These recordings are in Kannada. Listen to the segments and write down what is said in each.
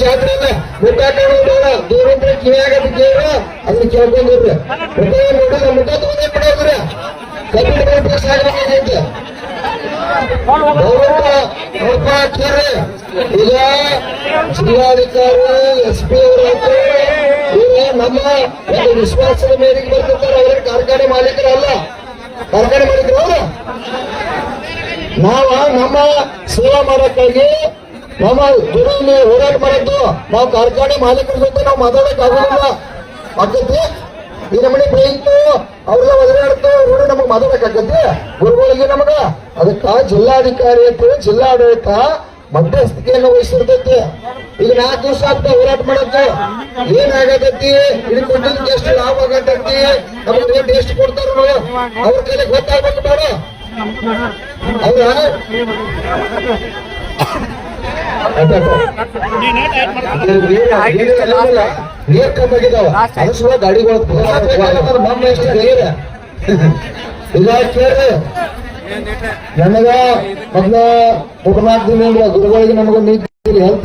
ಜಾತ್ರೆ ಅಲ್ಲ ಮುಖ ಕಾಣೋದಿಲ್ಲ ದೂರಿಂದ ಕಿವಿಯಾಗ ಕೇಳ ಅದನ್ನ ಕೇಳ್ಕೊಂಡಿರ್ರಿ ಮುಖ ನೋಡಿಲ್ಲ ಮುಖ ತಗೊಂಡೇ ಬಿಡೋದ್ರಿ ಕಬ್ಬಿಣ ನಮ್ಮ ಸೇವಾ ಮಾಡಕ್ಕಾಗಿ ನಮ್ಮ ದುಡಿಮೆ ಹೋರಾಟ ಮಾಡದ್ದು. ನಾವು ಕಾರ್ಖಾನೆ ಮಾಲೀಕರ ಜೊತೆ ನಾವು ಮಾತಾಡಕ್ ಆಗೋದಿಲ್ಲ. ಆಗತ್ತೆ ಈ ನಮ್ಮನೆ ಬೈತು ಅವ್ರೆಲ್ಲ ಒದರಾಡ್ತು ಅವ್ರು ನಮಗ್ ಮಾತಾಡಕ್ ಆಗತ್ತೆ ಗುರುಗಳಿಗೆ ನಮಗ, ಅದಕ್ಕ ಜಿಲ್ಲಾಧಿಕಾರಿ ಅಂತ ಜಿಲ್ಲಾಡಳಿತ ಮಧ್ಯಸ್ಥಿಕೆಯನ್ನು ವಹಿಸಿರ್ತೈತಿ. ಈಗ ನಾಲ್ಕು ದಿವಸ ಆಗ್ತಾ ಹೋರಾಟ ಮಾಡಕ್ಕೆ. ಏನಾಗತೈತಿ? ಇದು ಕೊಟ್ಟಿದ್ದಕ್ಕೆ ಎಷ್ಟು ಲಾಭ ಆಗತೈತಿ? ನಮಗೆ ರೇಟ್ ಎಷ್ಟು ಕೊಡ್ತಾರ ಅವ್ರ ಕೈಲಿ ಗೊತ್ತಾಗ್ಬೇಕು ಬೇಡ ಹೌದಾ? ನೀರ್ ಗಾಡಿಗಳು ನೀರ ನನಗ ಮೊದ್ಲ ಮೂರ್ನಾಲ್ಕು ದಿನ ಗುರುಗಳಿಗೆ ನಮಗ ನೀತಿ ಹೆಲ್ತ್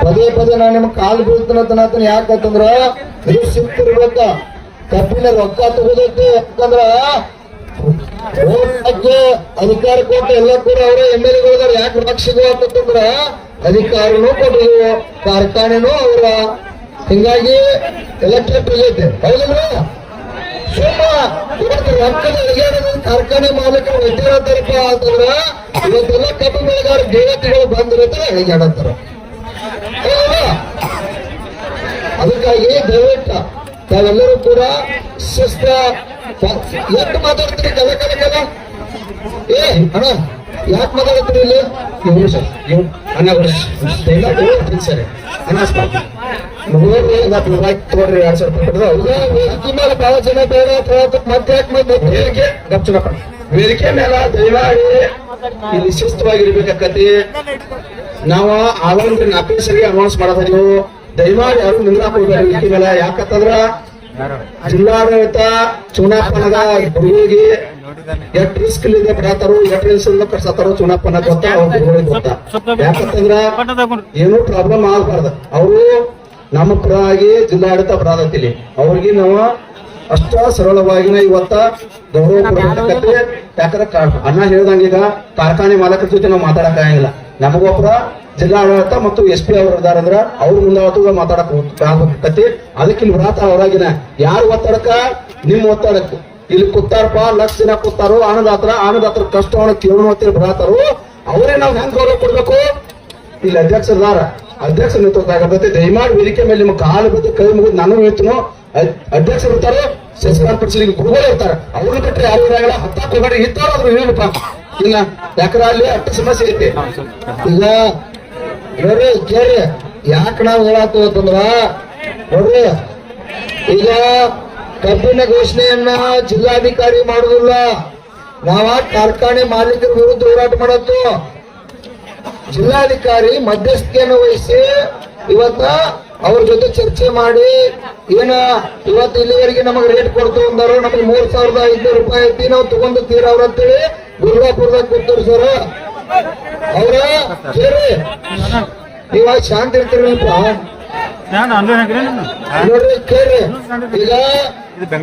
ಪದೇ ಪದೇ ನಾನು ನಿಮ್ಗೆ ಕಾಲು ಬೀಳ್ತಾನ ಯಾಕಂತಂದ್ರ ಇದು ಕಬ್ಬಿನ ರೊಕ್ಕ ತಗೋದೈತಿ ಯಾಕಂದ್ರ ಅಧಿಕಾರ ಕೊಟ್ಟು ಎಲ್ಲ ಕೂಡ ಅವರ ಎಂ ಎಲ್ ಎಗಳು ಯಾಕೆ ರಕ್ಷಿಸುವ ಅಂತಂದ್ರ ಅಧಿಕಾರನೂ ಕೊಟ್ಟಿದ್ವು ಕಾರ್ಖಾನೆನೂ ಅವರ ಹಿಂಗಾಗಿ ಆಗೈತೆ ಹೌದಲ್ರ ಸುಮ್ಮ ರೊಕ್ಕದ ಕಾರ್ಖಾನೆ ಮಾಲೀಕರು ಒತ್ತಿರತ್ತಾರಪ್ಪ ಅಂತಂದ್ರ ಇವತ್ತೆಲ್ಲ ಕಬ್ಬು ಬೆಳೆಗಾರ ದೇವತೆಗಳು ಬಂದಿರ್ತಾರೆ ಅಡಿಗಾಡತ್ತಾರ? ಅದಕ್ಕಾಗಿ ದಯವಿಟ್ಟು ತಾವೆಲ್ಲರೂ ಕೂಡ ಶಿಸ್ತ ಮಾತಾಡ್ತೀರಿ ಏ ಅಣ್ಣ ಯಾಕೆ ಮಾತಾಡ್ತೀರಿ ಇಲ್ಲಿ ಇವ್ರು ಸರ್ ಸರಿ ಎರಡ್ ಸಾವಿರ ಜನ ಬೇಡ ದಯಮಾಡಿ ಇಲ್ಲಿ ನಾವು ಆವಾಗ ಆಫೀಸರಿಗೆ ಅನೌನ್ಸ್ ಮಾಡೋದಿಲ್ಲ ದಯಮಾಡಿ ಯಾರು ನಿಂದ್ರಾಕ್ ಹೋಗ್ಬೇಡಿ ವೇದಿಕೆ ಮೇಲೆ ಯಾಕಂತಂದ್ರ ಜಿಲ್ಲಾಡಳಿತ ಚುನಾವಣದ ಗುರುವಿಗೆ ಎಷ್ಟ್ ರಿಸ್ಕ್ ಇದೆ ಬಿಡತಾರೋ ಎಷ್ಟ್ ರಿಸ್ಕ್ ಇಂದ ಕರ್ಸತಾರೋ ಚುನಾವಣೆ ಗೊತ್ತಾ ಅವ್ರ ಗುರುಗಳಿಗೆ ಗೊತ್ತಾ. ಯಾಕಂತಂದ್ರ ಏನೂ ಪ್ರಾಬ್ಲಮ್ ಆಗ್ಬಾರ್ದು. ಅವರು ನಮ್ಮ ಪರವಾಗಿ ಜಿಲ್ಲಾಡಳಿತ ಬರಾದತ್ತಿಲಿ ಅವ್ರಿಗೆ ನಾವು ಅಷ್ಟ ಸರಳವಾಗಿನ ಇವತ್ತ ಗೌರವ ಕೊಡ್ಬೇಕಂತೆ ಯಾಕಂದ್ರೆ ಅಣ್ಣ ಹೇಳ್ದಂಗ ಈಗ ಕಾರ್ಖಾನೆ ಮಾಲಕರ ಜೊತೆ ನಾವು ಮಾತಾಡಕ್ ಆಗಂಗಿಲ್ಲ. ನಮಗೊಬ್ಬರ ಜಿಲ್ಲಾಡಳಿತ ಮತ್ತು ಎಸ್ ಪಿ ಅವರು ಇದಾರಂದ್ರ ಅವ್ರ ಮುಂದಾವತ್ತು ಮಾತಾಡಕ್ ಆಗ್ಬೇಕತಿ ಅದಕ್ಕೆ ಇಲ್ಲಿ ವ್ರಾತ ಅವರಾಗಿನ ಯಾರು ಒತ್ತಡಕ್ಕ? ನಿಮ್ ಒತ್ತಡಕ್ಕ. ಇಲ್ಲಿ ಕೂತಾರಪ್ಪ ಲಕ್ಷ ಜನ ಕೂತಾರೋ ಆನಂದಾತ್ರ ಆನಂದಾತ್ರ ಕಷ್ಟವನ್ನು ಕೇಳೋಣ ಅಂತೇಳಿ ಬರಾತಾರೋ ಅವರೇ ನಾವು ಹೆಂಗ್ ಗೌರವ ಕೊಡ್ಬೇಕು? ಇಲ್ಲಿ ಅಧ್ಯಕ್ಷರದಾರ ಅಧ್ಯಕ್ಷ ನೇತೃತ್ವ ದಯಮಾಡಿ ವೇದಿಕೆ ಮೇಲೆ ನಿಮ್ಮ ಕಾಲು ಬಿದ್ದು ಕೈ ಮುಗಿದು ನಾನು ಹೇಳ್ತೀನೋ ಅಧ್ಯಕ್ಷರು ಇರ್ತಾರೆ ಸೆಸ್ ಕಾನ್ಫರೆನ್ಸ್ ಗುರುಗಳು ಇರ್ತಾರೆ. ಅವ್ರನ್ನ ಕಟ್ಟರೆ ಯಾರು ಇರಾಗಲ್ಲ ಹತ್ತಾಕ್ ಹೋಗಡಿ ಇರ್ತಾರ ಅದ್ರ ಹೇಳಪ್ಪ. ಇಲ್ಲ ಯಾಕಂದ್ರೆ ಅಲ್ಲಿ ಅಷ್ಟು ಸಮಸ್ಯೆ ಐತಿ. ಈಗ ನೋಡ್ರಿ ಕೇಳಿ ಯಾಕೆ ನಾವು ಹೇಳಾತು ಅಂತಂದ್ರ ನೋಡ್ರಿ. ಈಗ ಕಬ್ಬಿನ ಘೋಷಣೆಯನ್ನ ಜಿಲ್ಲಾಧಿಕಾರಿ ಮಾಡುದಿಲ್ಲ. ನಾವ ಕಾರ್ಖಾನೆ ಮಾಲೀಕರ ವಿರುದ್ಧ ಹೋರಾಟ ಮಾಡತ್ತು. ಜಿಲ್ಲಾಧಿಕಾರಿ ಮಧ್ಯಸ್ಥಿಕೆಯನ್ನು ವಹಿಸಿ ಇವತ್ತ ಅವ್ರ ಜೊತೆ ಚರ್ಚೆ ಮಾಡಿ ಏನ ಇವತ್ತು ಇಲ್ಲಿವರೆಗೆ ನಮಗೆ ರೇಟ್ ಕೊಡ್ತು ಅಂದರು ನಮಗೆ ಮೂರ್ ಸಾವಿರದ ಐದ್ನೂರು ರೂಪಾಯಿ ಐತಿ, ನಾವು ತಗೊಂಡು ತೀರ ಅವ್ರ ಅಂತೇಳಿ ಕೂತರು ಸರ್ ನೀವ ಶಾಂತ ಹಾಕಿರಿ ನೋಡ್ರಿ ಕೇಳಿ ಈಗ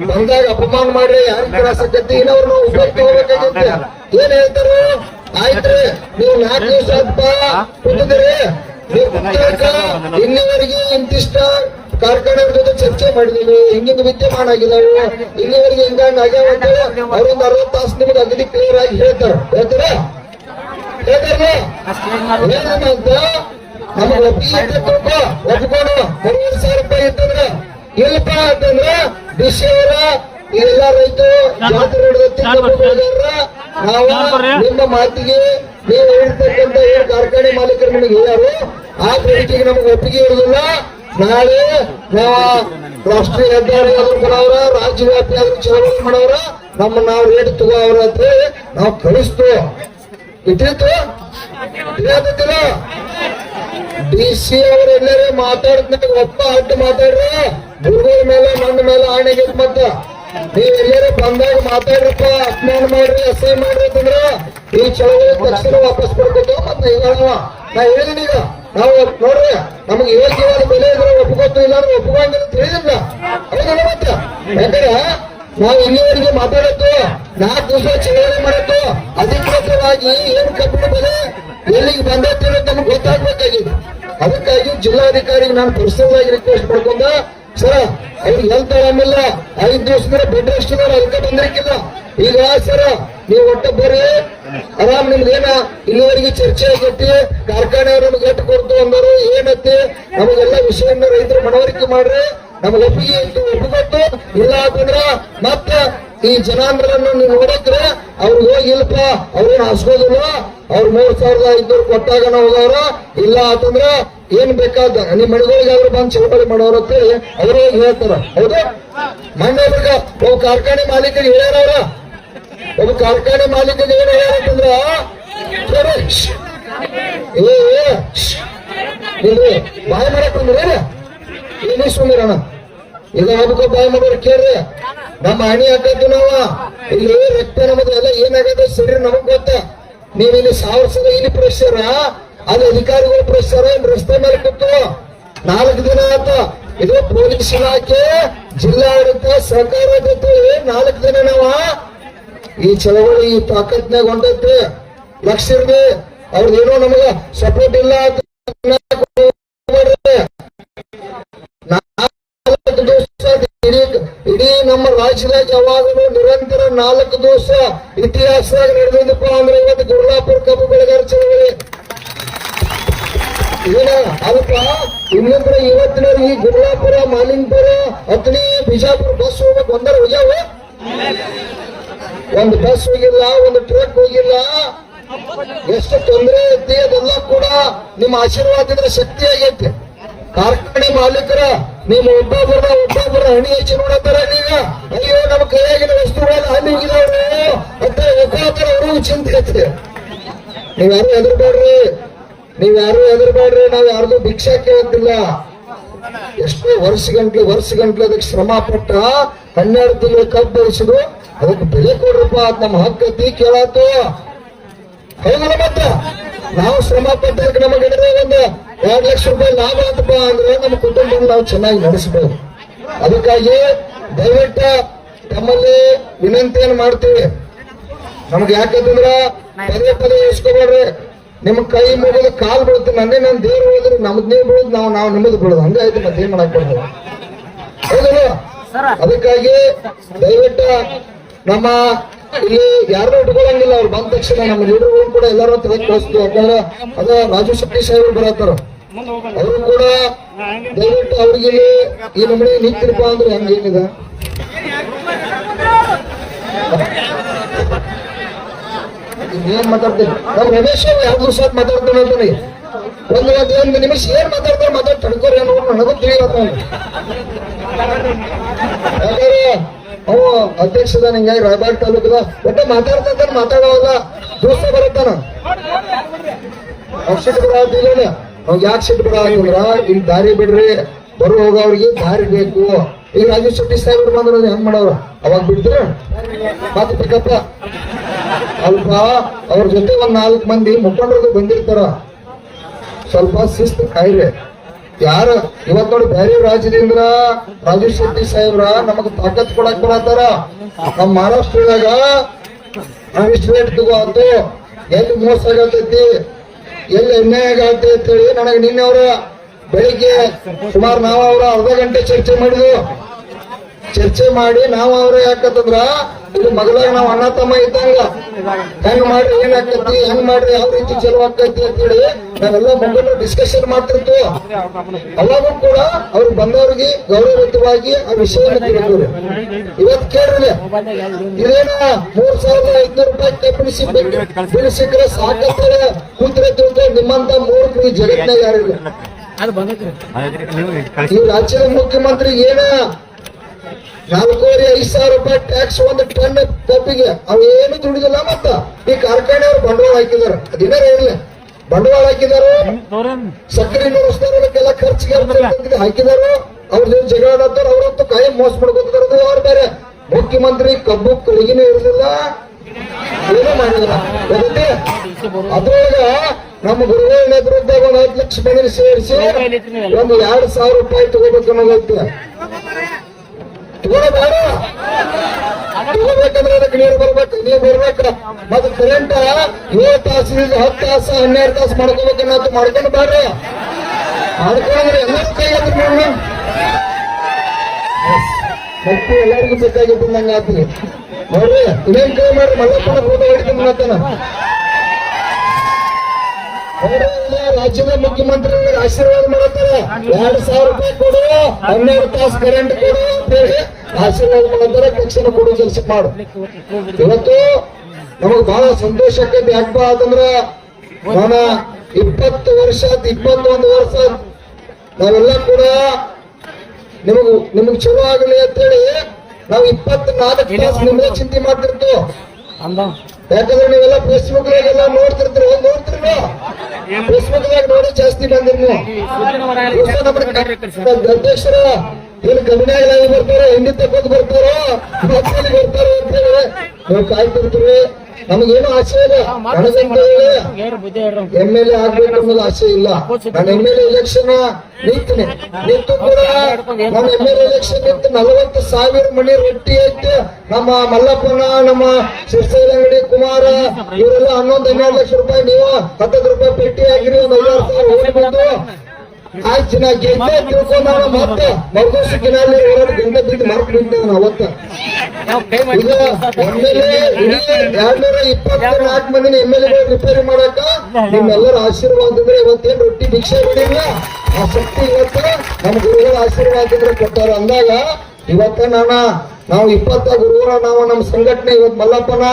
ಬಂದಾಗ ಅಪಮಾನ ಮಾಡ್ರಿ ಯಾರು ತ್ರಾಸಕ್ಕತ್ತಿ ಇನ್ನವ್ರು ನಾವು ಉಪಯೋಗ ತಗೋಬೇಕಾಗೈತೆ ಏನ್ ಹೇಳ್ತಾರು? ಆಯ್ತ್ರಿ ನೀವು ನಾಲ್ಕು ದಿವಸ ಹಬ್ಬ ಕುಂತಾಗ ಇಲ್ಲಿವರೆಗೆ ಇಂತಿಷ್ಟ ಕಾರ್ಖಾನೆ ಜೊತೆ ಚರ್ಚೆ ಮಾಡಿದೀವಿ. ಹಿಂಗಿಂದ ವಿದ್ಯಮಾನ ಆಗಿದಾವು. ಇಲ್ಲಿವರೆಗೆ ಹಿಂಗಾಗಿ ಆಗ್ಯಾವ ಅಂತ ಅವ್ರೊಂದು ಅರವತ್ತು ತಾಸು ನಿಮ್ಗೆ ಅಗದಿ ಕ್ಲಿಯರ್ ಆಗಿ ಹೇಳ್ತಾರ. ಹೇಳ್ತಾರ? ಹೇಳ್ತಾರ ಏನಂತ ನಮಗೆ ಒಪ್ಪಿಗೆ ತಿಳ್ಕೊ, ಒಪ್ಕೊಂಡು ಮೂರುವರೆ ಸಾವಿರ ರೂಪಾಯಿ ಇದ್ದಂದ್ರೆ ಇಲ್ಲಪ್ಪ ಅಂತಂದ್ರೆ ಬಿಸಿಯವರ ಎಲ್ಲ ರೈತರು ಜಾತ್ರೆ ಬೆಳೆಗಾರರ ನಾವು ನಿಮ್ಮ ಮಾತಿಗೆ ನೀವು ಹೇಳ್ತಕ್ಕಂತ ಈ ಕಾರ್ಖಾನೆ ಮಾಲೀಕರು ನಿಮಗೆ ಹೇಳ್ಯಾರು. ಆ ಬೇಡಿಕೆಗೆ ನಮಗೆ ಒಪ್ಪಿಗೆ ಇರುದಿಲ್ಲ ನಾಳೆ ನಾವು ರಾಷ್ಟ್ರೀಯ ಹೆದ್ದಾರಿ ಆದ್ರೂ ರಾಜ್ಯ ರಾಜ್ಯವ್ಯಾಪಿ ಆದ್ರೂ ಚಳವಳಿ ಮಾಡೋರ ನಮ್ಮ ನಾವು ರೇಟ್ ತಗೋವ್ರ ಅಂತ ಹೇಳಿ ನಾವು ಕಳಿಸ್ತು. ಇಟ್ಟಿತ್ತು ಇಟ್ಟಿಲ್ಲ ಡಿ ಸಿ ಅವ್ರ ಎಲ್ಲರೇ ಮಾತಾಡ್ತಾರೆ ಒಪ್ಪ ಅಡ್ಡ ಮಾತಾಡ್ರ, ಗುರುಗಳ ಮೇಲೆ, ಮಣ್ಣ ಮೇಲೆ ಆಣೆಗೆ ಮತ್ತ ನೀವೆಲ್ಲರೂ ಬಂದಾಗ ಮಾತಾಡ್ರಪ್ಪ, ಅಪಮಾನ ಮಾಡ್ರಿ, ಅಸಹ್ಯ ಮಾಡ್ರಿ ಈ ಚಳವಳಿ ತಕ್ಷಣ ವಾಪಸ್ ಕೊಡ್ಬೇಕು ಮತ್ತ ಈಗ ನಾ ಹೇಳಿದೀನಿ ಈಗ. ನಾವು ನೋಡ್ರಿ, ನಮಗೆ ಯೋಗ್ಯವಾದ ಬೆಲೆ ಇದ್ರೆ ಒಪ್ಕೋತು ಇಲ್ಲ ಅಂದ್ರೆ ಒಪ್ಕೊಂಗಿಲ್ಲ ತಿಳಿದಿಲ್ಲ ಮತ್ತೆ. ಯಾಕಂದ್ರೆ ನಾವು ಇಲ್ಲಿವರೆಗೆ ಮಾತಾಡತ್ತು ನಾಲ್ಕು ದಿವಸ ಚಳವಳಿ ಮಾಡತ್ತು ಅಧಿಕೃತವಾಗಿ ಏನು ಕಬ್ಬಿಣ ಬೆಲೆ ಎಲ್ಲಿಗೆ ಬಂದೈತಿ ನಮ್ಗೆ ಗೊತ್ತಾಗ್ಬೇಕಾಗಿದೆ. ಅದಕ್ಕಾಗಿ ಜಿಲ್ಲಾಧಿಕಾರಿಗೆ ನಾನು ಪರ್ಸನಲ್ ಆಗಿ ರಿಕ್ವೆಸ್ಟ್ ಮಾಡ್ಕೊಂಡ, ಸರ ಅವ್ರಿಗೆ ಹೆಲ್ತ್ ಆರಾಮಿಲ್ಲ ಐದು ದಿವಸ ಮೇಲೆ ಬೆಡ್ ರೆಸ್ಟ್ ಅದಕ್ಕೆ ಬಂದಿರಕ್ಕಿಲ್ಲ. ಈಗ ಸರ, ನೀವು ಒಟ್ಟ ಬರ್ರಿ. ಆರಾಮ್ ಏನ? ಇಲ್ಲಿವರೆಗೆ ಚರ್ಚೆ ಆಗೈತಿ. ಕಾರ್ಖಾನೆಯವರು ನಮ್ಗೆ ಎಟ್ಟು ಕೊಡ್ತು ಅಂದರು, ಏನೈತಿ? ನಮಗೆಲ್ಲ ವಿಷಯವನ್ನು ರೈತರು ಮನವರಿಕೆ ಮಾಡ್ರಿ. ನಮ್ಗೆ ಒಪ್ಪಿಗೆ ಒಪ್ಪಿಕೊಟ್ಟು ಇಲ್ಲ ಅಂತಂದ್ರ ಮತ್ತ ಈ ಜನಾಂದ್ರನ್ನು ನೀವು ನೋಡಿದ್ರೆ ಅವ್ರಿಗೆ ಹೋಗಿ ಇಲ್ಲಪ್ಪ, ಅವ್ರೇನು ಅವ್ರು ಮೂರ್ ಸಾವಿರದ ಐದ್ನೂರು ಕೊಟ್ಟಾಗನ ಹೋದವ್ರ. ಇಲ್ಲ ಅಂತಂದ್ರೆ ಏನ್ ಬೇಕಾದ ನಿಮ್ ಮನೆಗಳಿಗಾದ್ರೂ ಬಂದ್ ಚಳವಳಿ ಮಾಡೋರು ಅಂತೇಳಿ ಅವ್ರು ಹೋಗಿ ಹೇಳ್ತಾರ. ಹೌದು? ಒಬ್ರಿಗೆ ಒಬ್ಬ ಕಾರ್ಖಾನೆ ಮಾಲೀಕರಿಗೆ ಹೇಳ್ಯಾರ ಅವ್ರ. ಒಬ್ಬ ಕಾರ್ಖಾನೆ ಮಾಲೀಕರಿಗೆ ಏನ್ ಹೇಳ್ಯಾರಂತಂದ್ರ. ಏ ಬಾಯ್ ಮಾಡಕ್ ಬಂದ್ರಿ ಏನೇ ಸುಮ್ಮಿರಣ್ಣ ಈಗ ಅದಕ್ಕೆ ಬಾಯ್ ಮಾಡೋರು ಕೇಳ್ರಿ. ನಮ್ಮ ಹಣಿ ಹಾಕದ್ದು ನಾವ ಇಲ್ಲಿ ರಕ್ತ ನಮ್ದು ಎಲ್ಲ ಏನಾಗದ ಸರಿ ನಮಗ್ ಗೊತ್ತ? ನೀವ್ ಇಲ್ಲಿ ಸಾವಿರ ಇಲ್ಲಿ ಪ್ರೆಷರ್ ಅಲ್ಲಿ ಅಧಿಕಾರಿಗಳು ಪ್ರೆಷರ್ ರಸ್ತೆ ಮೇಲೆ ಕೂತು ನಾಲ್ಕು ದಿನ ಆತ. ಇದು ಪೊಲೀಸ್ ಇಲಾಖೆ ಜಿಲ್ಲಾಡಳಿತ ಸರ್ಕಾರ ಜೊತೆ ನಾಲ್ಕು ದಿನ ನಾವ ಈ ಚಳವಳಿ ಈ ತಾಕತ್ನಾಗ ಹೊಂಟೈತಿ ಲಕ್ಷ ಇರ್ಲಿ. ಅವ್ರದ್ದೇನೋ ನಮಗ ಸಪೋರ್ಟ್ ಇಲ್ಲ ಅಂತ ಹೋಗ್ಬೇಡ್ರಿ. ನಾಲ್ಕು ದಿವಸ ಇಡೀ ಇಡೀ ನಮ್ಮ ಯಾವಾಗಲೂ ನಿರಂತರ ನಾಲ್ಕು ದಿವಸ ಇತಿಹಾಸದಾಗ ನಡೆದಿದ್ದಪ್ಪ ಅಂದ್ರೆ ಇವತ್ತು ಗುರ್ಲಾಪುರ ಕಬ್ಬು ಬೆಳೆಗಾರ ಚಳವಳಿ. ಏನ, ಅದಕ್ಕ ಇವತ್ತಿನ ಈ ಗುರುಲಾಪುರ ಮಾಲಿಂಗಪುರ ಅತ್ನಿ ಬಿಜಾಪುರ ಬಸ್ ಹೋಗಕ್ ಒಂದರ ಹೋಗ್ಯಾವ? ಒಂದು ಬಸ್ ಹೋಗಿಲ್ಲ, ಒಂದು ಟ್ರಕ್ ಹೋಗಿಲ್ಲ. ಎಷ್ಟು ತೊಂದರೆ ಐತಿ ಅದೆಲ್ಲ ಕೂಡ ನಿಮ್ಮ ಆಶೀರ್ವಾದ ಶಕ್ತಿ ಆಗೈತಿ ಕಾರ್ಖಾನೆ ಮಾಲೀಕರ, ನಿಮ್ಮ ಒಬ್ಬೊಬ್ಬರ ಒಬ್ಬೊಬ್ಬರ ಹಣಿ ಹೆಚ್ಚಿ ನೋಡತ್ತಾರ ನೀವ? ಅಯ್ಯೋ, ನಮ್ಮ ಕೈಯಾಗಿನ ವಸ್ತುಗಳೆಲ್ಲ ಅಲ್ಲಿ ಹೋಗಿದವರು ಅಂತ ಒಬ್ಬೊಬ್ಬರ ಅವರು ಚಿಂತೆ ಐತಿ. ನೀವ್ಯಾರು ಹೆದರ್ಬೇಡ್ರಿ. ನೀವ್ಯಾರು ಹೆದರ್ಬೇಡ್ರಿ. ನಾವ್ ಯಾರ್ದು ಭಿಕ್ಷಾ ಕೇಳುತ್ತಿಲ್ಲ ಎಷ್ಟೋ ವರ್ಷ ಗಂಟ್ಲೆ ವರ್ಷ ಗಂಟ್ಲೆ ಅದಕ್ಕೆ ಶ್ರಮ ಪಟ್ಟ ಹನ್ನೆರಡು ತಿಂಗಳು ಕಬ್ಬು ಬೆಳೆಸಿದ್ರು ಅದಕ್ಕೆ ಬೆಲೆ ಕೊಡ್ರಪ್ಪ, ಅದ್ ನಮ್ಮ ಹಕ್ಕತಿ ಕೇಳಾತು. ಹೌದಲ್ಲ ಮತ್ತ ನಾವು ಶ್ರಮ ಪಟ್ಟದಕ್ಕೆ ನಮಗೆ ಒಂದು ಎರಡ್ ಲಕ್ಷ ರೂಪಾಯಿ ಲಾಭ ಅಂತಪ್ಪ ಅಂದ್ರೆ ನಮ್ಮ ಕುಟುಂಬವನ್ನು ನಾವು ಚೆನ್ನಾಗಿ ನಡೆಸಬಹುದು. ಅದಕ್ಕಾಗಿ ದಯವಿಟ್ಟು ತಮ್ಮಲ್ಲಿ ವಿನಂತಿಯನ್ನು ಮಾಡ್ತೀವಿ. ನಮ್ಗೆ ಯಾಕಂತಂದ್ರ ಪದೇ ಪದೇ ಇಸ್ಕೋಬೇಡ್ರಿ ನಿಮ್ ಕೈ ಮುಗಿದು ಕಾಲ್ ಬೀಳುತ್ತೆ. ನನ್ನೇ ನಾನು ದೇವ್ರು ಹೋದ್ರೆ ನಮ್ದು ನೀವು ಬೀಳುದು ನಾವು ನಾವು ನಿಮ್ಮದು ಬೀಳುದು. ಹಂಗೆ ಆಯ್ತು ಮತ್ತೆ ಏನ್ ಮಾಡಕ್ ಬರ್ತದೆ ಹೌದಲ್ಲ? ಅದಕ್ಕಾಗಿ ದಯವಿಟ್ಟು ನಮ್ಮ ಇಲ್ಲಿ ಯಾರು ಇಟ್ಕೊಳಂಗಿಲ್ಲ. ಅವ್ರು ಬಂದ ತಕ್ಷಣ ನಮ್ಮ ಲೀಡರ್ಗಳು ಕೂಡ ಎಲ್ಲರೂ ತೆಗೆದು ಕಳಿಸ್ತೀವಿ ಯಾಕಂದ್ರೆ ಅದ ರಾಜು ಶೆಟ್ಟಿ ಸಾಹೇಬ್ರು ಬರತ್ತಾರ. ಅವರು ಕೂಡ ದಯವಿಟ್ಟು ಅವ್ರಿಗೆ ಇಲ್ಲಿ ಈ ನಮ್ಮನೆ ನಿಂತಿರಪ್ಪ ಅಂದ್ರೆ ಹಂಗೇನಿದೆ ಏನ್ ಮಾತಾಡ್ತೀನಿ ನಾವು ರಮೇಶ್ ಎರಡು ದಿವಸ ಮಾತಾಡ್ತಾನೆ ಅಂತಾನೆ. ಒಂದು ಒಂದು ಒಂದು ನಿಮಿಷ ಏನ್ ಮಾತಾಡ್ತಾರೆ ಮಾತಾಡ್ ತಡ್ಕೋರಿ ಅನ್ನೋ ನನಗೂ ತಿಳಿಯಲ್ಲ ಯಾಕಂದ್ರೆ ಅವ ಅಧ್ಯಕ್ಷದ ಹಿಂಗಾಗಿ ರಾಯಬಾಗ್ ತಾಲೂಕದ ಒಟ್ಟು ಮಾತಾಡ್ತಾ ಮಾತಾಡೋಲ್ಲ ದೋಸ್ತ ಬರುತ್ತಾನ. ಕೂಡ ಬರತ್ತಿಲ್ಲ ಅವ್ಗ ಯಾಕೆ ಸಿಟ್ಟು ಬರತ್ತಂದ್ರ ಇಲ್ಲಿ ದಾರಿ ಬಿಡ್ರಿ, ಬರು ಹೋಗೋವ್ರಿಗೆ ದಾರಿ ಬೇಕು. ಈಗ ರಾಜು ಶೆಟ್ಟಿ ಸಾಹೇಬ್ರು ಬಂದ್ರ ಹೆಂಗ್ ಮಾಡವ್ರ ಅವಾಗ ಬಿಡ್ತೀರ? ಮತ್ತೆ ಪಿಕಪ್ಪ. ಅಲ್ಪ ಅವ್ರ ಜೊತೆ ಒಂದ್ ನಾಲ್ಕು ಮಂದಿ ಮುಖಂಡರು ಬಂದಿರ್ತಾರ. ಸ್ವಲ್ಪ ಶಿಸ್ತು ಕಾಯ್ರಿ. ಯಾರ, ಇವತ್ ನೋಡಿ ಬೇರೆ ರಾಜ್ಯದಿಂದ ರಾಜು ಶೆಟ್ಟಿ ಸಾಹೇಬ್ರ ನಮಗ್ ತಾಕತ್ ಕೊಡಕ್ ಬರತ್ತಾರ. ನಮ್ಮ ಮಹಾರಾಷ್ಟ್ರದಾಗ ರೇಟ್ ತಗೋತು ಎಲ್ಲಿ ಮೋಸ ಆಗತೈತಿ? ಎಲ್ಲಿ ಅನ್ಯಾಯ ಆಗತ್ತೆ ಅಂತೇಳಿ ನನಗೆ ನಿನ್ನೆ ಅವರು ಬೆಳಿಗ್ಗೆ ಸುಮಾರು ನಾವು ಅವರ ಅರ್ಧ ಗಂಟೆ ಚರ್ಚೆ ಮಾಡಿದ್ವು. ಚರ್ಚೆ ಮಾಡಿ ನಾವು ಅವ್ರ ಯಾಕತ್ತಂದ್ರ ಇದು ಮಗಳಾಗ ನಾವು ಅಣ್ಣ ತಮ್ಮ ಇದ್ದಂಗ. ಹೆಂಗ್ ಮಾಡ್ರಿ ಏನ್ ಆಕತಿ ಹೆಂಗ್ ಮಾಡ್ರಿ ಯಾವ ರೀತಿ ಚಲೋ ಆಕೈತಿ ಅಂತೇಳಿ ನಾವೆಲ್ಲ ಮುಖಂಡರು ಡಿಸ್ಕಷನ್ ಮಾಡ್ತಿರ್ತು ಅವಾಗೂ ಕೂಡ ಅವ್ರು ಬಂದವ್ರಿಗೆ ಗೌರವಯುತವಾಗಿ ಆ ವಿಷಯವನ್ನು ತಿಳಿದ್ರು ಇವತ್ತು ಕೇಳ್ರಿ ಇದೇನ ಮೂರ್ ಸಾವಿರದ ಐದ್ನೂರು ರೂಪಾಯಿ ಕಬ್ಬಿಣಿಸಿ ಬಿಡಿಸಿದ್ರೆ ಸಾಕಷ್ಟು ಕೂತ್ರೆ ತಿಳ್ಕೊಂಡು ನಿಮ್ಮಂತ ಮೂರು ಜಗತ್ತಿನಾಗ ಯಾರಿಲ್ಲ. ಈ ರಾಜ್ಯದ ಮುಖ್ಯಮಂತ್ರಿ ಏನ ನಾಲ್ಕೂವರೆ ಐದು ಸಾವಿರ ರೂಪಾಯಿ ಟ್ಯಾಕ್ಸ್ ಒಂದು ಟನ್ ಕಬ್ಬಿಗೆ ಅವು ಏನು ದುಡಿದಿಲ್ಲ ಮತ್ತ. ಈ ಕಾರ್ಖಾನೆ ಅವ್ರು ಬಂಡವಾಳ ಹಾಕಿದಾರ ಅದೇನಾರ ಇರ್ಲಿ ಬಂಡವಾಳ ಹಾಕಿದಾರು ಸಕ್ಕರೆ ನುಡಿಸ್ತಾರಕ್ಕೆಲ್ಲ ಖರ್ಚಿಗೆ ಹಾಕಿದಾರು ಅವ್ರ ಜೊತೆ ಜಗಳ ಅವ್ರಂತೂ ಕಾಯಂ ಮೋಸ ಮಾಡ್ಕೊತಾರದು ಅವ್ರು ಬೇರೆ? ಮುಖ್ಯಮಂತ್ರಿ ಕಬ್ಬು ಕಳಿಗಿನೇ ಇರಲಿಲ್ಲ. ಏನೂ ಮಾಡಿಲ್ಲ? ಅದ್ರೊಳಗ ನಮ್ಮ ಗುರುಗಳ ನೇತೃತ್ವದಾಗ ಒಂದ್ ಐದು ಲಕ್ಷ ಮಂದಿ ಸೇರಿಸಿ ಒಂದು ಎರಡು ಸಾವಿರ ರೂಪಾಯಿ ತಗೋಬೇಕು ಅನ್ನೋದೈತಿ. ತಗೋಬೇಡ ತಗೋಬೇಕಂದ್ರೆ ನೀರು ಬರ್ಬೇಕು ನೀರು ಬರ್ಬೇಕು. ಮತ್ತೆ ಕರೆಂಟ್ ಏಳು ತಾಸು ಹತ್ತು ತಾಸು, ಹನ್ನೆರಡು ತಾಸು ಮಾಡ್ಕೋಬೇಕು ಅನ್ನೋದು ಮಾಡ್ಕೊಂಡು ಬೇಡ್ರಿ ಮಾಡ್ಕೊಂಡ್ರೆ ಎಲ್ಲರೂ ಕೈ ಎಲ್ಲರಿಗೂ ಬೇಕಾಗಿತ್ತು ನಂಗೆ ಆತ್ರಿ ನೋಡ್ರಿ, ಇನ್ನೇನ್ ಕೈ ಮಾಡಿ ಮಲ್ಲಪ್ಪನ ಫೋಟೋ ಹೊಡಿತೀನಿ ರಾಜ್ಯದ ಮುಖ್ಯಮಂತ್ರಿ ಆಶೀರ್ವಾದ ಮಾಡುತ್ತಾರೆ. ಎರಡು ಸಾವಿರ ರೂಪಾಯಿ ಕೊಡು, ಹನ್ನೆರಡು ತಾಸು ಕರೆಂಟ್ ಕೊಡು ಅಂತ ಹೇಳಿ ಆಶೀರ್ವಾದ ಮಾಡುತ್ತಾರೆ ತಕ್ಷಣ ಕೊಡು ಕೆಲಸ ಮಾಡು. ಇವತ್ತು ನಮಗ್ ಬಹಳ ಸಂತೋಷ ಆಕೈತಿ. ಯಾಕಪ್ಪ ಅಂತಂದ್ರ ನಾನು ಇಪ್ಪತ್ತು ವರ್ಷ ಇಪ್ಪತ್ತೊಂದು ವರ್ಷ ನಾವೆಲ್ಲ ಕೂಡ ನಿಮಗ್ ನಿಮಗ್ ಚಲೋ ಆಗಲಿ ಅಂತೇಳಿ ನಾವು ಇಪ್ಪತ್ನಾಲ್ಕು ತಾಸು ನಿಮ್ಗೆ ಚಿಂತೆ ಮಾಡ್ತಿರ್ತೀವಿ. ಯಾಕಂದ್ರೆ ನೀವೆಲ್ಲ ಫೇಸ್ಬುಕ್ ಎಲ್ಲ ನೋಡ್ತಿರ್ತೀರಿ ಹೋಗಿ ನೋಡ್ತಿರಿ ಫೇಸ್ಬುಕ್ ನೋಡಿ ಜಾಸ್ತಿ ಬಂದಿರ್ಲಿ ಅಧ್ಯಕ್ಷರ ಇಲ್ಲಿ ಇಲ್ಲ ಬರ್ತಾರೋ ಹಿಂದಿ ತಕ್ಕೊಂಡು ಬರ್ತಾರೋ ಬಸ್ಸಲ್ಲಿ ಬರ್ತಾರೋ ಅಂತ ಹೇಳಿ ನಾವು ಕಾಯ್ತಿರ್ತೀವಿ ನಮಗೇನು ಆಸೆ ಇಲ್ಲ. ಎಂ ಎಂ ಎಲ್ ಎ ಆಗ್ಬೇಕು ಅನ್ನೋದು ಆಸೆ ಇಲ್ಲ. ನಾನು ಎಂ ಎಲ್ ಎಲೆಕ್ಷನ್ ನಿಂತೀನಿ. ನಿಂತು ಕೂಡ ನಮ್ಮ ಎಂ ಎಲ್ ಎಲೆಕ್ಷನ್ ನಿಂತು ನಲವತ್ತು ಸಾವಿರ ಮಣಿ ರೊಟ್ಟಿ ಐತೆ. ನಮ್ಮ ಮಲ್ಲಪ್ಪನ ನಮ್ಮ ಶಿರ್ಸೈಲ ಅಂಗಡಿ ಕುಮಾರ ಇವರೆಲ್ಲ ಹನ್ನೊಂದು ಹನ್ನೆರಡು ಲಕ್ಷ ರೂಪಾಯಿ ನೀವು ಹತ್ತತ್ತು ರೂಪಾಯಿ ಪೆಟ್ಟಿ ಆಗಿರಿ ಒಂದು ಐದಾರು ಸಾವಿರ ಹೋಗಿ ಬಂದು ಆಯ್ತು ನಾ ಗೆದ್ದೆ ತಿಳ್ಕೊಂಡ ಮತ್ತೆ ಕಿನಾಲಿ ಗಂಟೆ ಬಿಟ್ಟು ಮರ್ತು ನಿಂತೇವೆ ನಾವು ಅವತ್ತ ಎರಡ್ನೂರ ಇಪ್ಪತ್ನಾಲ್ಕು ಮಂದಿನ ಎಂ ಎಲ್ ಎ ರಿಪೇರಿ ಮಾಡಕ ನಿಮ್ಮೆಲ್ಲರ ಆಶೀರ್ವಾದ ಇದ್ರೆ ಇವತ್ತೇನ್ ರೊಟ್ಟಿ ಭಿಕ್ಷೆ ಬಿಡಿಲ್ಲ ಆ ಶಕ್ತಿ ಇವತ್ತು ನಮ್ಮ ಗುರುಗಳ ಆಶೀರ್ವಾದ ಅಂದ್ರೆ ಕೊಟ್ಟಾರ. ಅಂದಾಗ ಇವತ್ತ ನಾನ ನಾವು ಇಪ್ಪತ್ತ ಗುರುಗಳ ನಾವು ನಮ್ಮ ಸಂಘಟನೆ ಇವತ್ತು ಮಲ್ಲಪ್ಪನ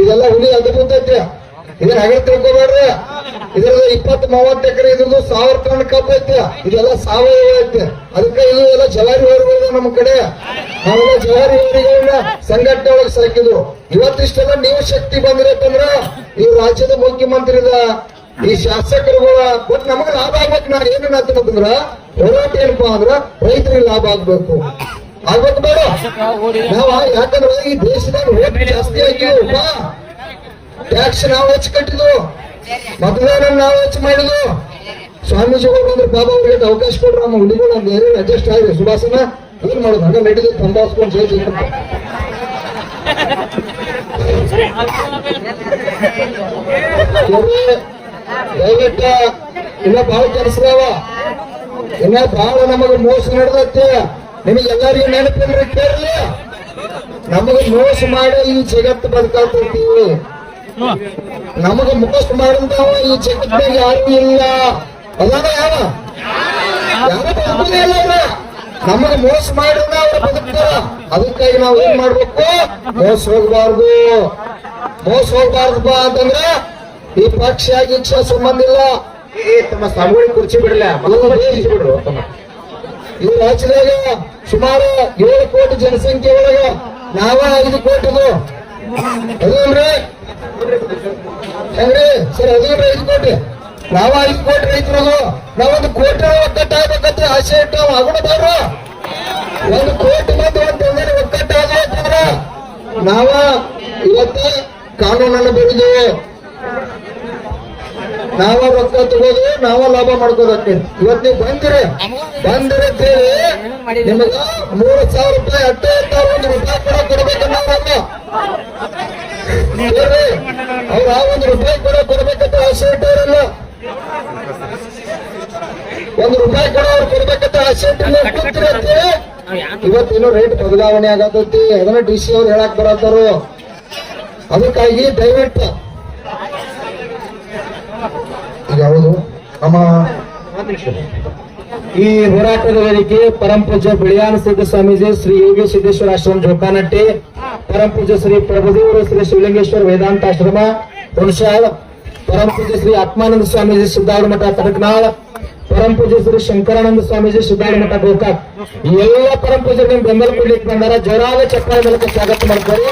ಇದೆಲ್ಲ ಹುಲಿ ಅದ್ಭುತ ಐತಿ ಇದನ್ನ ಹಾಗೆ ತಿಳ್ಕೊಬೇಡ್ರಿ ಇದ್ರದ್ದು ಇಪ್ಪತ್ ಮೂವತ್ತು ಎಕರೆ ಇದ್ರದ್ದು ಸಾವಿರ ಟನ್ ಕಬ್ಬು ಐತೆ. ಇದೆಲ್ಲ ಸಾವಯವ ಐತೆ. ಅದಕ್ಕೆ ಇದು ಎಲ್ಲ ಜವಾರಿ ಹೊರಗಳು ನಮ್ಮ ಕಡೆ. ನಾವೆಲ್ಲ ಜವಾರಿ ಹೋರಿಗಳನ್ನ ಸಂಘಟನೆ ಒಳಗೆ ಸಾಕಿದ್ರು ಇವತ್ತಿಷ್ಟೆಲ್ಲ ನೀವು ಶಕ್ತಿ ಬಂದಿರತ್ತಂದ್ರ ಈ ರಾಜ್ಯದ ಮುಖ್ಯಮಂತ್ರಿದ ಈ ಶಾಸಕರುಗಳ ಬಟ್ ನಮಗ ಲಾಭ ಆಗ್ಬೇಕು. ನಾ ಏನು ಅಂತಂದ್ರ ಹೋರಾಟ ಏನಪ್ಪಾ ಅಂದ್ರ ರೈತರಿಗೆ ಲಾಭ ಆಗ್ಬೇಕು. ಆಗ್ಬೇಕು ಬೇಡ. ನಾವ ಯಾಕಂದ್ರ ಈ ದೇಶದಾಗ ಜಾಸ್ತಿ ಆಗಿವಪ್ಪ ಟ್ಯಾಕ್ಸ್ ನಾವು ಹೆಚ್ಚು ಕಟ್ಟಿದ್ವು? ಮತದಾನ ನಾವು ಹೆಚ್ಚು ಮಾಡಿದ್ವು? ಸ್ವಾಮೀಜಿಗಳು ಬಂದ್ರೆ ಬಾಬಾ ಅವ್ರಿಗೆ ಅವಕಾಶ ಕೊಡ್ರಿ, ನಮ್ಮ ಹುಡುಗರು ನಮ್ದು ಏನೇನು ಅಡ್ಜಸ್ಟ್ ಆಗಿದೆ? ಸುಭಾಸನ, ಏನ್ ಮಾಡೋದು? ಹಂಗ ನಡೀದು ತಂಬಾಸ್ಕೊಂಡು ಸೇರಿ ದಯವಿಟ್ಟ, ಇನ್ನ ಬಹಳ ಕೆಲಸದಾವ ಇನ್ನ ಬಹಳ ನಮಗ ಮೋಸ ನಡೆದತ್ತೆ ನಿಮಗೆಲ್ಲರಿಗೂ ನೆನಪಿಲ್ರಿ ಕೇಳಲಿ ನಮಗೆ ಮೋಸ ಮಾಡಿ ಈ ಜಗತ್ತು ಬದುಕಾಗ್ತೀವಿ ನಮಗ ಮೋಸ ಮಾಡಿದವ ಈ ಜಗತ್ತಿನಾಗ ಯಾರು ಇಲ್ಲ. ಅದಾನ ಯಾವ? ಯಾರು ಇಲ್ಲ. ನಮಗ ಮೋಸ ಮಾಡಿದ ಅವ್ರು ಬದುಕ್ತಾರ. ಅದಕ್ಕಾಗಿ ನಾವು ಏನ್ ಮಾಡ್ಬೇಕು? ಮೋಸ ಹೋಗ್ಬಾರ್ದು. ಮೋಸ ಹೋಗ್ಬಾರ್ದಪ್ಪ ಅಂತಂದ್ರೆ ಈ ಪಕ್ಷ ಇಚ್ಛಾ ಸಂಬಂಧ ಇಲ್ಲ ಏ ತಮ್ಮ ಸಾಮೂಹಿಕ ಕುರ್ಚಿ ಬಿಡಲ್ಲ ಬಿಡ್ರು ತಮ್ಮ. ಈ ರಾಜ್ಯದಾಗ ಸುಮಾರು ಏಳು ಕೋಟಿ ಜನಸಂಖ್ಯೆ ಒಳಗ ನಾವ ಐದು ಕೋಟಿದು. ಅದೇನ್ರಿ? ಹೆಂಗ್ರಿ? ಸರ್ ಹದಿನೆಂಟು ಐದು ಕೋಟಿ ನಾವ ಐದು ಕೋಟಿ ರೈತರದು ನಾವೊಂದು ಕೋಟಿ ಒಕ್ಕಟ್ಟಾಗಬೇಕಂತ ಆಸೆ ಇಟ್ಟು ಆಗೋಣ ಬೇಡ್ರ ಒಂದು ಕೋಟಿ ಮಂದಿ ಒಂದು ಒಂದೇ ಒಕ್ಕಟ್ಟಾಗಬೇಕಂದ್ರ ನಾವ ಇವತ್ತ ಕಾನೂನನ್ನು ಬೆಳೆದೇವೆ ನಾವ ರೊಕ್ಕ ತಗೋದು, ನಾವ ಲಾಭ ಮಾಡ್ಕೋದಕ್ಕೆ ಇವತ್ ನೀವು ಬಂದಿರಿ. ಬಂದಿರಿ ಅಂತ ನಿಮಗ ಮೂರು ಸಾವಿರ ರೂಪಾಯಿ ಹತ್ತು ಹತ್ತಾರು ರೂಪಾಯಿ ಕೂಡ ಅವ್ರ ಆ ಒಂದು ರೂಪಾಯಿ ಕೂಡ ಕೊಡ್ಬೇಕಂತ ಆಸೆ ಇಟ್ಟವರಲ್ಲ ಒಂದು ರೂಪಾಯಿ ಕೂಡ ಅವ್ರು ಕೊಡ್ಬೇಕಂತ ಆಸೆ ಹೇಳಿ ಇವತ್ತೇನೋ ರೇಟ್ ಬದಲಾವಣೆ ಆಗತ್ತೈತಿ ಅದನ್ನ ಡಿ ಸಿ ಅವ್ರು ಹೇಳಕ್ ಬರತ್ತಾರು ಅದಕ್ಕಾಗಿ ದಯವಿಟ್ಟು ಯಾವುದು ನಮ್ಮ ಈ ಹೋರಾಟದ ವೇದಿಕೆ ಪರಂ ಪೂಜ್ಯ ಬಿಳಿಯಾನ ಸಿದ್ಧ ಸ್ವಾಮೀಜಿ ಶ್ರೀ ಯೋಗಿ ಸಿದ್ದೇಶ್ವರ ಆಶ್ರಮ ಜೋಕಾನಟ್ಟಿ ಪರಂ ಪೂಜ್ಯ ಶ್ರೀ ಪ್ರಭುದೇವರು ಶ್ರೀ ಶಿವಲಿಂಗೇಶ್ವರ ವೇದಾಂತ ಆಶ್ರಮ ಹುಣಸಾಳ್ ಪರಂ ಪೂಜ್ಯ ಶ್ರೀ ಆತ್ಮಾನಂದ ಸ್ವಾಮೀಜಿ ಸಿದ್ದಾರ್ಥ ಮಠ ತಡಕನಾಳ್ ಪರಂ ಪೂಜ್ಯ ಶ್ರೀ ಶಂಕರಾನಂದ ಸ್ವಾಮೀಜಿ ಸಿದ್ದಾರ್ಥ ಮಠ ಗೋಕಾಕ್ ಈ ಎಲ್ಲ ಪರಂ ಪೂಜ್ಯರಿಗೆ ಬೆಂಬಲ ಕೊಡ್ಲಿಕ್ಕೆ ಬಂದಾರ ಜೋರಾದ ಚಪ್ಪಾಳೆ ಮೂಲಕ ಸ್ವಾಗತ ಮಾಡ್ತಾರೆ